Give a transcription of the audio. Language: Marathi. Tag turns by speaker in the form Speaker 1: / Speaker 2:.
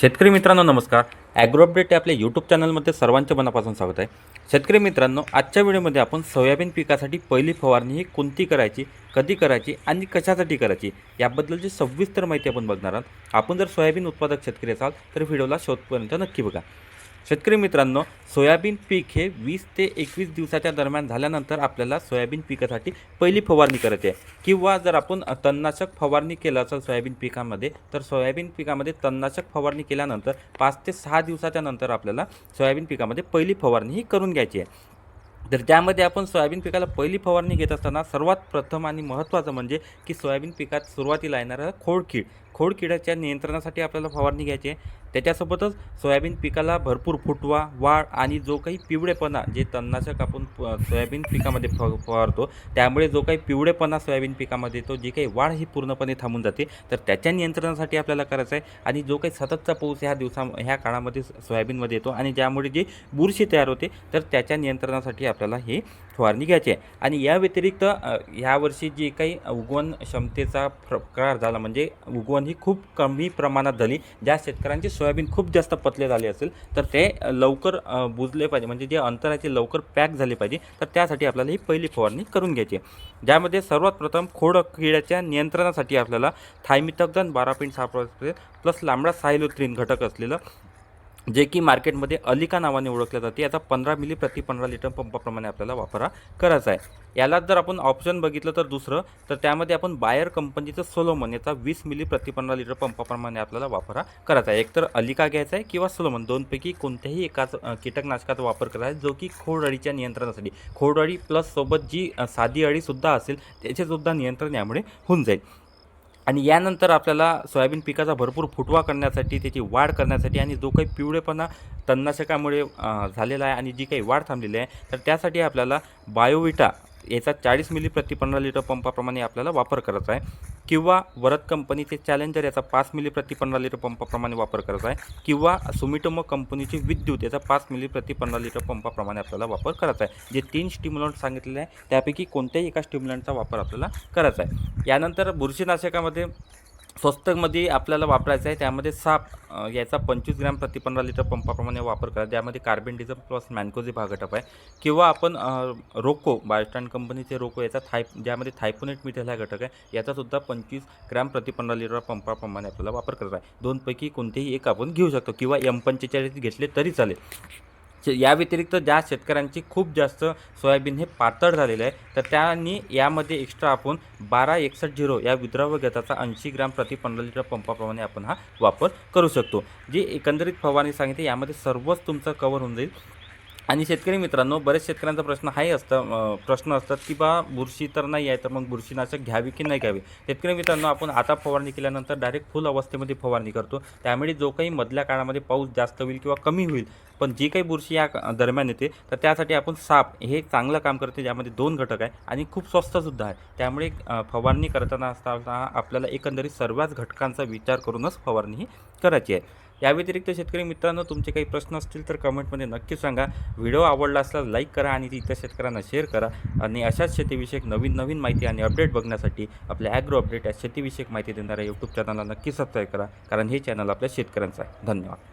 Speaker 1: शेतकरी मित्रांनो नमस्कार. ॲग्रो अपडेट आपल्या यूट्यूब चॅनलमध्ये सर्वांचे मनापासून स्वागत आहे. शेतकरी मित्रांनो आजच्या व्हिडिओमध्ये आपण सोयाबीन पिकासाठी पहिली फवारणी ही कोणती करायची कधी करायची आणि कशासाठी करायची याबद्दलची सविस्तर माहिती आपण बघणार आहोत. आपण जर सोयाबीन उत्पादक शेतकरी असाल तर व्हिडिओला शेवटपर्यंत नक्की बघा. शेतकरी मित्रांनो सोयाबीन पीक हे वीस ते एकवीस दिवसाच्या दरम्यान झाल्यानंतर आपल्याला सोयाबीन पिकासाठी पहिली फवारणी करायची आहे. किंवा जर आपण तणनाशक फवारणी केलं असेल सोयाबीन पिकामध्ये तर सोयाबीन पिकामध्ये तणनाशक फवारणी केल्यानंतर पाच ते सहा दिवसाच्या नंतर आपल्याला सोयाबीन पिकामध्ये पहिली फवारणी ही करून घ्यायची आहे. तर त्यामध्ये आपण सोयाबीन पिकाला पहिली फवारणी घेत असताना सर्वात प्रथम आणि महत्त्वाचं म्हणजे की सोयाबीन पिकात सुरुवातीला येणारा खोडकीड. खोडकिडाच्या नियंत्रणासाठी आपल्याला फवारणी घ्यायची आहे. त्याच्यासोबतच सोयाबीन पिकाला भरपूर फुटवा वाढ आणि जो काही पिवळेपणा जे तणनाशक आपण सोयाबीन पिकामध्ये फ फवारतो त्यामुळे जो काही पिवळेपणा सोयाबीन पिकामध्ये येतो जी काही वाढ ही पूर्णपणे थांबून जाते. तर त्याच्या नियंत्रणासाठी आपल्याला करायचं आहे आणि जो काही सततचा पाऊस ह्या दिवसा ह्या काळामध्ये सोयाबीनमध्ये येतो आणि ज्यामुळे जी बुरशी तयार होते तर त्याच्या नियंत्रणासाठी आपल्याला हे फवारणी घ्यायची आहे. आणि या व्यतिरिक्त ह्यावर्षी जी काही उगवण क्षमतेचा प्रकार झाला म्हणजे उगवण ही खूप कमी प्रमाणात झाली. ज्या शेतकऱ्यांचे सोयाबीन खूप जास्त पतले झाले असेल तर ते लवकर बुजले पाहिजे. म्हणजे जे अंतराचे लवकर पॅक झाले पाहिजे तर त्यासाठी आपल्याला ही पहिली फवारणी करून घ्यायची आहे. ज्यामध्ये सर्वात प्रथम खोड किड्याच्या नियंत्रणासाठी आपल्याला थायमिथगन बारा पॉईंट सहा प्लस लांबडा सायलोथ्रीन घटक असलेलं जे की मार्केटमध्ये अलिका नावाने ओळखल्या जाते. याचा पंधरा मिली प्रति पंधरा लिटर पंपाप्रमाणे आपल्याला वापरा करायचा आहे. याला जर आपण ऑप्शन बघितलं तर दुसरं तर त्यामध्ये आपण बायर कंपनीचं सोलोमन याचा वीस मिली प्रति पंधरा लिटर पंपाप्रमाणे आपल्याला वापरा करायचा आहे. एकतर अलिका घ्यायचा आहे किंवा सोलोमन. दोनपैकी कोणत्याही एकाच कीटकनाशकाचा वापर करायचा आहे जो की खोड अळीच्या नियंत्रणासाठी. खोड अळी प्लस सोबत जी साधी अळीसुद्धा असेल त्याचेसुद्धा नियंत्रण यामुळे होऊन जाईल. आणि यानंतर आपल्याला सोयाबीन पिकाचा भरपूर फुटवा करण्यासाठी त्याची वाढ करण्यासाठी आणि जो काही पिवळेपणा तणनाशकामुळे झालेला आहे आणि जी काही वाढ थांबलेली आहे तर त्यासाठी आपल्याला बायोविटा याचा चाळीस मिली प्रति पंधरा लिटर पंपाप्रमाणे आपल्याला वापर करायचा आहे. किंवा वरद कंपनीचे चॅलेंजर याचा पाच मिली प्रति पंधरा लिटर पंपाप्रमाणे वापर करायचा आहे किंवा सुमिटोमो कंपनीची विद्युत याचा पाच मिली प्रति पंधरा लिटर पंपाप्रमाणे आपल्याला वापर करायचा आहे. जे तीन स्टिम्युलंट सांगितलेले आहे त्यापैकी कोणत्याही एका स्टिम्युलंटचा वापर आपल्याला करायचा आहे. यानंतर बुरशीनाशकामध्ये स्वस्तमध्ये आपल्याला वापरायचं आहे त्यामध्ये साप याचा पंचवीस ग्रॅम प्रति पंधरा लिटर पंपाप्रमाणे वापर करा. त्यामध्ये कार्बन डिझम प्लस मॅनकोझी भागटप घटक आहे. किंवा आपण रोको बायोस्टँड कंपनीचे रोको याचा थाय ज्यामध्ये थायपोनेट मिठेल हा घटक आहे याचासुद्धा पंचवीस ग्रॅम प्रति पंधरा लिटर पंपाप्रमाणे आपल्याला वापर करायचा आहे. दोनपैकी कोणतेही एक आपण घेऊ शकतो. किंवा एम पंचेचाळीस घेतले तरी चालेल. या व्यतिरिक्त ज्या शेतकऱ्यांची खूप जास्त सोयाबीन हे पातळ झालेलं आहे तर त्यांनी यामध्ये एक्स्ट्रा आपण बारा एकसष्ट झिरो या विद्राव्य गटाचा ऐंशी ग्राम प्रति पंधरा लिटर पंपाप्रमाणे आपण हा वापर करू शकतो. जी एकंदरीत फवारणी सांगितली यामध्ये सर्वच तुमचं कवर होऊन जाईल. आणि शेतकरी मित्रांनो बरेच शेतकऱ्यांचा प्रश्न हाही असतं प्रश्न असतात की बा बुरशी तर नाही आहे तर मग बुरशीनाशक घ्यावी की नाही घ्यावी? शेतकरी मित्रांनो आपण आता फवारणी केल्यानंतर डायरेक्ट फुल अवस्थेमध्ये फवारणी करतो. त्यामुळे जो काही मधल्या काळामध्ये पाऊस जास्त होईल किंवा कमी होईल पण जी काही बुरशी या दरम्यान येते तर त्यासाठी आपण साप हे चांगलं काम करते ज्यामध्ये दोन घटक आहे आणि खूप स्वस्तसुद्धा आहे. त्यामुळे फवारणी करताना असताना आपल्याला एकंदरीत सर्वच घटकांचा विचार करूनच फवारणी ही करायची आहे. या व्यतिरिक्त शेतकरी मित्रांनो तुमचे काही प्रश्न असतील तर कमेंटमध्ये नक्की सांगा. व्हिडिओ आवडला असल्यास लाईक करा आणि इतर शेतकऱ्यांना शेअर करा. आणि अशाच शेतीविषयक नवीन नवीन माहिती आणि अपडेट बघण्यासाठी आपल्या ॲग्रो अपडेट या शेतीविषयक माहिती देणाऱ्या यूट्यूब चॅनलला नक्की सबस्क्राईब करा. कारण हे चॅनल आपल्या शेतकऱ्यांचं आहे. धन्यवाद.